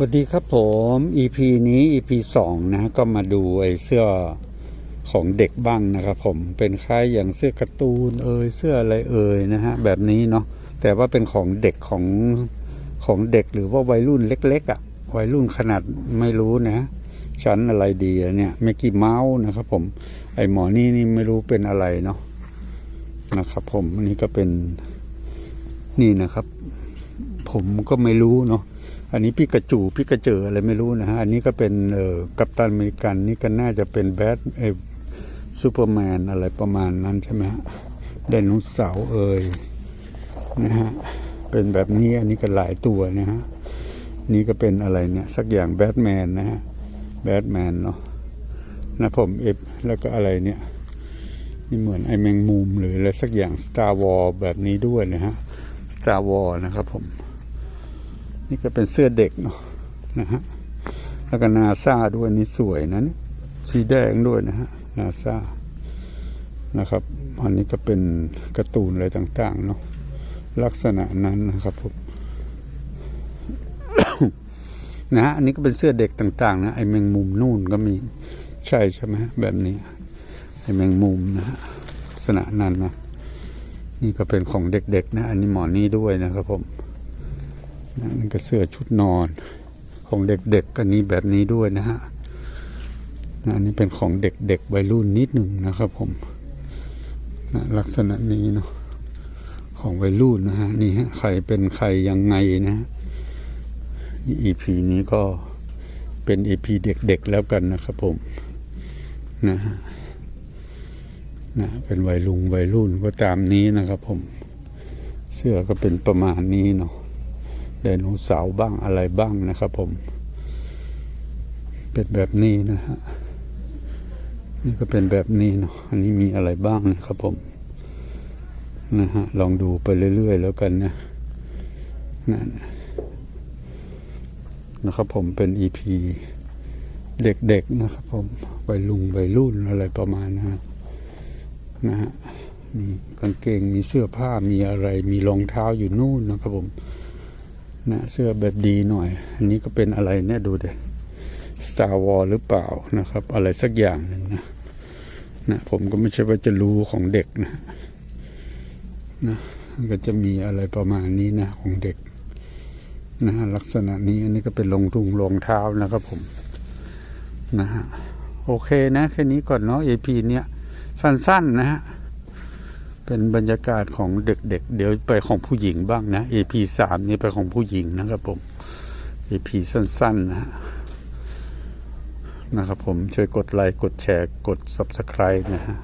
สวัสดีครับผม EP นี้ EP สองนะก็มาดูไอ้เสื้อของเด็กบ้างนะครับผมเป็นคล้ายอย่างเสื้อการ์ตูนเอยเสื้ออะไรเอยนะฮะแบบนี้เนาะแต่ว่าเป็นของเด็กของของเด็กหรือว่าวัยรุ่นเล็กๆอะ่ะวัยรุ่นขนาดไม่รู้นะชั้นอะไรดีอะเนี่ยเมกี้เมาส์นะครับผมไอหมอนี่นี่ไม่รู้เป็นอะไรเนาะนะครับผมอันนี้ก็เป็นนี่นะครับ ผมก็ไม่รู้เนาะอันนี้พี่กระจูพี่กระเจออะไรไม่รู้นะฮะอันนี้ก็เป็นเอ่อกัปตันอเมริกันนี่ก็น่าจะเป็นแบทเอซูเปอร์แมนอะไรประมาณนั้นใช่ไหมฮะไดโนเสาร์เอ่ยนะฮะเป็นแบบนี้อันนี้ก็หลายตัวนะฮะนี่ก็เป็นอะไรเนี่ยสักอย่างแบทแมนนะฮะแบทแมนเนาะนะผมเอฟแล้วก็อะไรเนี่ยนี่เหมือนไอแมงมุมหรืออะไรสักอย่าง Star War แบบนี้ด้วยนะฮะ Star War นะครับผม นี่ก็เป็นเสื้อเด็กเนาะนะฮะแล้วก็นาซาด้วยนี่สวยนะนี่ยสีแดงด้วยนะฮะนาซานะครับ อันนี้ก็เป็นการ์ตูนอะไรต่าง ๆ เนาะลักษณะนั้นนะครับผมนะฮะอันนี้ก็เป็นเสื้อเด็กต่าง ๆ นะไอแมงมุมนู่นก็มีใช่ใช่ไหมแบบนี้ไอแมงมุมนะฮะลักษณะนั้นนะนี่ก็เป็นของเด็ก ๆ นะ อันนี้หมอนี่ด้วยนะครับผม นะนี่ก็เสื้อชุดนอน ของเด็กๆกันนี้แบบนี้ด้วยนะฮะนะอันนี้เป็นของเด็กๆวัยรุ่นนิดหนึ่งนะครับผมนะลักษณะนี้เนาะของวัยรุ่นนะฮะนี่ฮะใครเป็นใครยังไงนะนี่ EP นี้ก็เป็น EP เด็กๆแล้วกันนะครับผมนะฮะนะเป็นวัยลุงวัยรุ่นก็ตามนี้นะครับผม เสื้อก็เป็นประมาณนี้เนาะ ไดโนเสาร์บ้างอะไรบ้างนะครับผม เป็นแบบนี้นะฮะนี่ก็เป็นแบบนี้เนาะอันนี้มีอะไรบ้างนะครับผมนะฮะลองดูไปเรื่อย ๆ แล้วกันนะนะนะครับผมเป็น EP เด็กๆนะครับผมวัยลุงวัยรุ่นอะไรประมาณนะฮะนะฮะมีกางเกงมีเสื้อผ้ามีอะไร มีรองเท้าอยู่นู่นนะครับผม นะเสื้อแบบดีหน่อย อันนี้ก็เป็นอะไรเนี่ยดูเด็ Star War หรือเปล่านะครับ อะไรสักอย่างหนึ่งนะนะผมก็ไม่ใช่ว่าจะรู้ของเด็กนะนะก็จะมีอะไรประมาณนี้นะของเด็กนะลักษณะนี้อันนี้ก็เป็นรองทุงรองเท้านะครับผมนะฮะโอเคนะแค่นี้ก่อนเนาะ AP เนี่ยสั้นๆนะฮะ เป็นบรรยากาศของเด็กๆเดี๋ยวไปของผู้หญิงบ้างนะ AP สามนี่ไปของผู้หญิงนะครับผม AP สั้นๆนะฮะนะครับผมช่วยกดไลค์กดแชร์กด Subscribe นะฮะ